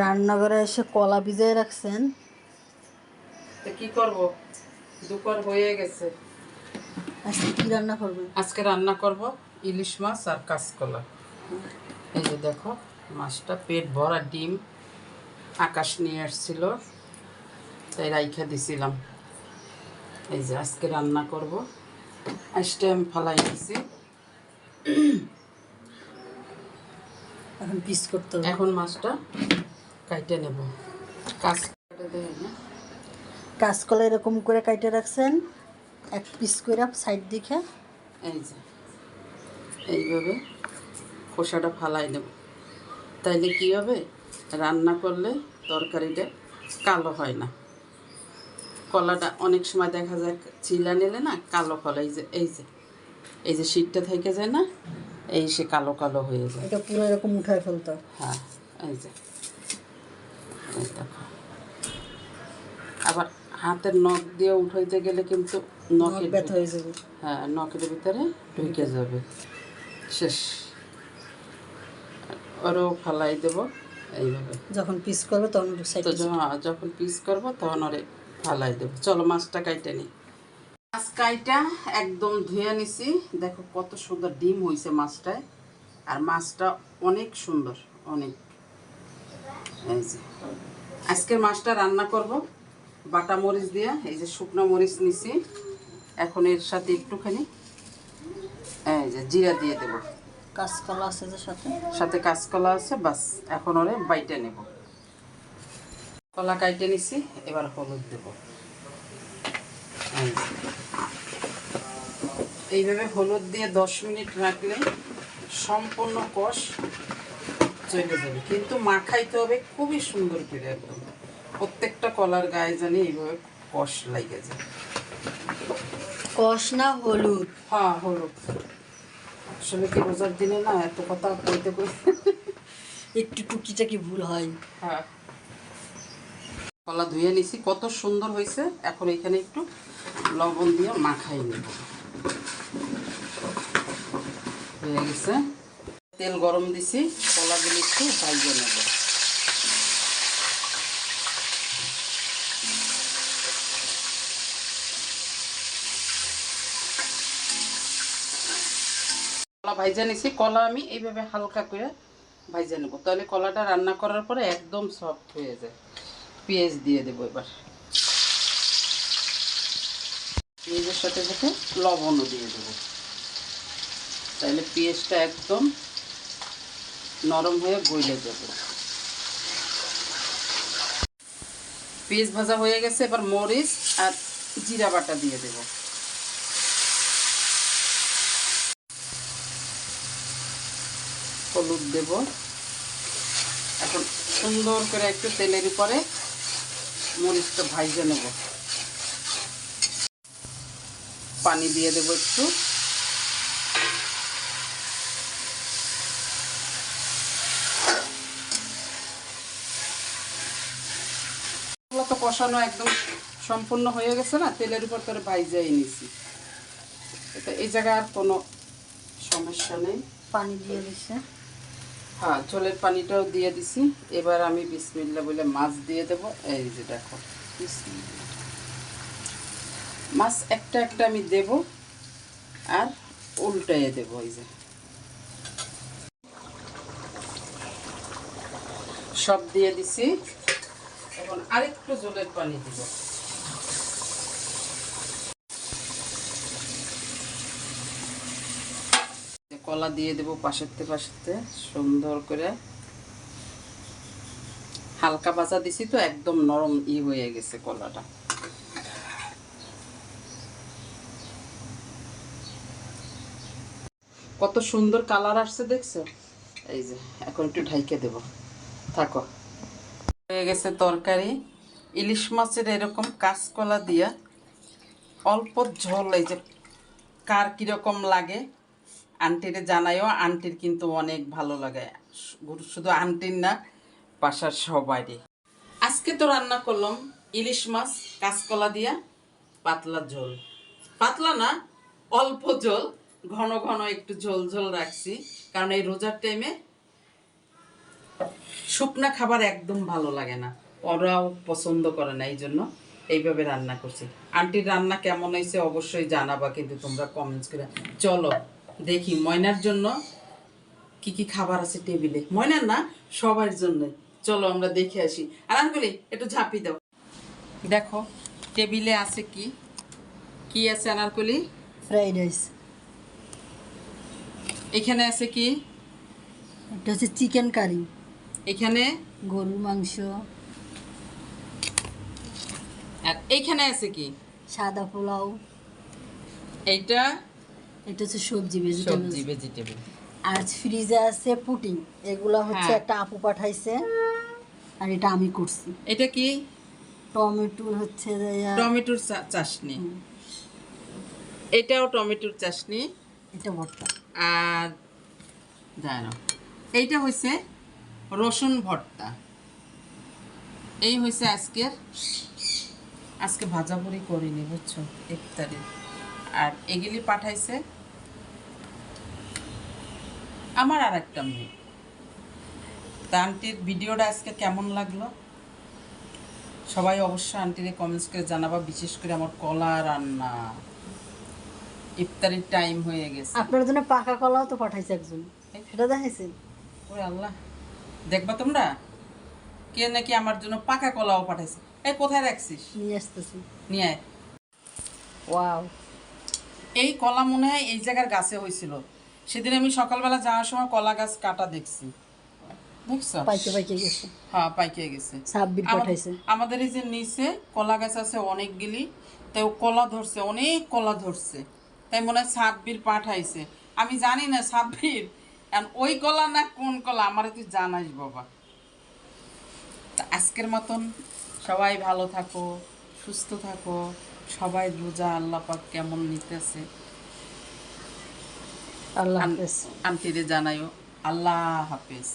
রান্নাঘরে এসে কলা ভিজিয়ে রাখছেন। তো কি করব? দুপুর হয়ে গেছে। আজকে কি রান্না করবেন? আজকে রান্না করব ইলিশ মাছ আর কাঁচকলা। এই যে দেখো মাছটা পেট ভরা ডিম আকাশ নিয়ে আসছিল তাই রাইখা দিছিলাম। এই যে আজকে রান্না করব। আজকে আমি ফালাই দিছি। এখন পিস করতে হবে। এখন মাছটা কাইটে নেব। দেয় কাঁচকলা এরকম করে কাইটে রাখছেন এক পিস করে সাইড দিকে। এই যে এইভাবে খোসাটা ফালাই নেব। তাইলে কি হবে? রান্না করলে তরকারিটা কালো হয় না। কলাটা অনেক সময় দেখা যায় চিলা নিলে না কালো কলা এই যে এই যে এই যে শীতটা থেকে যায় না এই সে কালো কালো হয়ে যায়। এটা পুরো এরকম উঠায় ফেলতো। হ্যাঁ এই যে। আবার হাতের নখ দিয়ে উঠাইতে গেলে কিন্তু নখ নখের ব্যথা হয়ে যাবে। হ্যাঁ নখের ভিতরে ঢুকে যাবে। শেষ। ওরও ফালাই দেব এইভাবে। যখন পিস করবে তখন যখন পিস করব তখন ওরে ফালাই দেবো। চলো মাছটা কাইটে নিই মাছ কাইটা একদম ধুয়ে নিছি। দেখো কত সুন্দর ডিম হয়েছে মাছটায়। আর মাছটা অনেক সুন্দর অনেক। এই যে আজকের মাছটা রান্না করব। বাটা মরিচ দিয়ে এই যে শুকনো মরিচ নিছি। এখন এর সাথে একটুখানি এই যে জিরা দিয়ে দেবো। কাঁচকলা আছে যে সাথে? সাথে কাঁচকলা আছে বাস। এখন ওরে বাইটে নেব। কলা কাইটে নিছি এবার হলুদ দেব। এই এইভাবে হলুদ দিয়ে দশ মিনিট রাখলে সম্পূর্ণ কষ চলে যাবে। কিন্তু মাখাইতে হবে খুবই সুন্দর করে একদম। প্রত্যেকটা কলার গায়ে জানি এইভাবে কষ লাগে যায়। কষ না হলুদ? হ্যাঁ হলুদ। আসলে কি রোজার দিনে না এত কথা কইতে কইতে একটু টুকিটা কি ভুল হয়। হ্যাঁ। কলা ধুয়ে নিছি কত সুন্দর হয়েছে। এখন এখানে একটু লবণ দিয়ে মাখাই নেব। হয়ে গেছে। তেল গরম দিছি, কলাগুলি একটু ভাইজে নেব। কলা ভাইজা নিছি, কলা আমি এইভাবে হালকা করে ভাইজা নেব। তাহলে কলাটা রান্না করার পরে একদম সফট হয়ে যায়। পেঁয়াজ দিয়ে দেবো এবার। পেঁয়াজের সাথে সাথে লবণও দিয়ে দেবো। তাহলে পেঁয়াজটা একদম নরম হয়ে গইলে যাবে পেঁয়াজ ভাজা হয়ে গেছে, এবার মরিচ আর জিরা বাটা দিয়ে দেবো। হলুদ দেব। এখন সুন্দর করে একটু তেলের উপরে মরিচটা ভাইজে নেব। পানি দিয়ে দেব একটু। কষানো একদম সম্পূর্ণ হয়ে গেছে না তেলের উপর করে ভাইজাই নিছি। এটা এই জায়গায় আর কোনো সমস্যা নেই। পানি দিয়ে দিছে। হ্যাঁ ঝোলের পানিটাও দিয়ে দিছি। এবার আমি বিসমিল্লা বলে মাছ দিয়ে দেবো। এই যে দেখো মাছ একটা একটা আমি দেব আর উল্টাইয়ে দেবো এই যে। সব দিয়ে দিছি। এখন আরেকটু জলের পানি দিব। কলা দিয়ে দেবো পাশেরতে পাশেরতে সুন্দর করে। হালকা ভাজা দিছি তো, একদম নরম ই হয়ে গেছে কলাটা। কত সুন্দর কালার আসছে দেখছ? এই যে, এখন একটু ঢাইকে দেব। থাকো। হয়ে গেছে তরকারি। ইলিশ মাছের এরকম কাঁচকলা দিয়া অল্প ঝোল, এই যে কার কীরকম লাগে আন্টিরে জানাইও। আন্টির কিন্তু অনেক ভালো লাগে। শুধু আন্টির না, বাসার সবারই আজকে তো রান্না করলাম ইলিশ মাছ, কাঁচকলা দিয়া পাতলা ঝোল। পাতলা না, অল্প ঝোল। ঘন ঘন একটু ঝোল ঝোল রাখছি। কারণ এই রোজার টাইমে শুকনা খাবার একদম ভালো লাগে না। ওরাও পছন্দ করে না এই জন্য এইভাবে রান্না করছি। আন্টির রান্না কেমন হয়েছে অবশ্যই জানাবা কিন্তু তোমরা কমেন্টস করে। চলো দেখি ময়নার জন্য কি কি খাবার আছে টেবিলে ময়নার না সবার জন্য চলো আমরা দেখে আসি। আর আনগুলি একটু ঝাঁপি দাও। দেখো টেবিলে আছে কি? কি আছে আনারকলি ফ্রাইড রাইস এখানে আছে কি? এটা হচ্ছে চিকেন কারি এখানে গরুর মাংস। আর এইখানে আছে কি? সাদা পোলাও। এইটা? এটা হচ্ছে সবজি ভেজিটেবল সবজি ভেজিটেবল আর ফ্রিজে আছে পুটিং এগুলা হচ্ছে হ্যাঁ। একটা আপু পাঠাইছে আর এটা আমি করছি। এটা কি? টমেটো হচ্ছে টমেটোর চাশনি। এটাও টমেটোর চাশনি। এটা ভর্তা। আর জানো এইটা হয়েছে রসুন ভর্তা। এই হয়েছে আজকের আজকে ভাজা ভুড়ি করিনি বুঝছ ইফতারি আর এগুলি পাঠাইছে আমার আর একটা মেয়ে। তা আন্টির ভিডিওটা আজকে কেমন লাগল? সবাই অবশ্যই আন্টির কমেন্টস করে জানাবা বিশেষ করে আমার কলা রান্না। ইফতারির টাইম হয়ে গেছে। আপনার জন্য পাকা কলাও তো পাঠাইছে একজন। সেটা দেখাইছেন? ওরে আল্লাহ। দেখবা তোমরা? কে নাকি আমার জন্য পাকা কলাও পাঠাইছে। এই কোথায় রাখছিস? নিয়ে আসতেছি। নিয়ে আয়। ওয়াও। এই কলা মনে হয় এই জায়গার গাছে হয়েছিল। সেদিন আমি সকালবেলা যাওয়ার সময় কলা গাছ কাটা দেখছি। দেখছ? পাইকে পাইকে গেছে। হ্যাঁ পাইকে গেছে। সাব্বির পাঠাইছে। আমাদের এই যে নিচে কলা গাছ আছে অনেকগুলি তাই কলা ধরছে অনেক কলা ধরছে। তাই মনে হয় সাব্বির পাঠাইছে। আমি জানি না সাব্বির এখন ওই কলা না কোন কলা আমার তুই জানাস বাবা। তা আজকের মতন সবাই ভালো থাকো সুস্থ থাকো সবাই রোজা আল্লাহ পাক কেমন নিতেছে। আল্লাহ হাফেজ। আন্টিরে জানাইও আল্লাহ হাফেজ।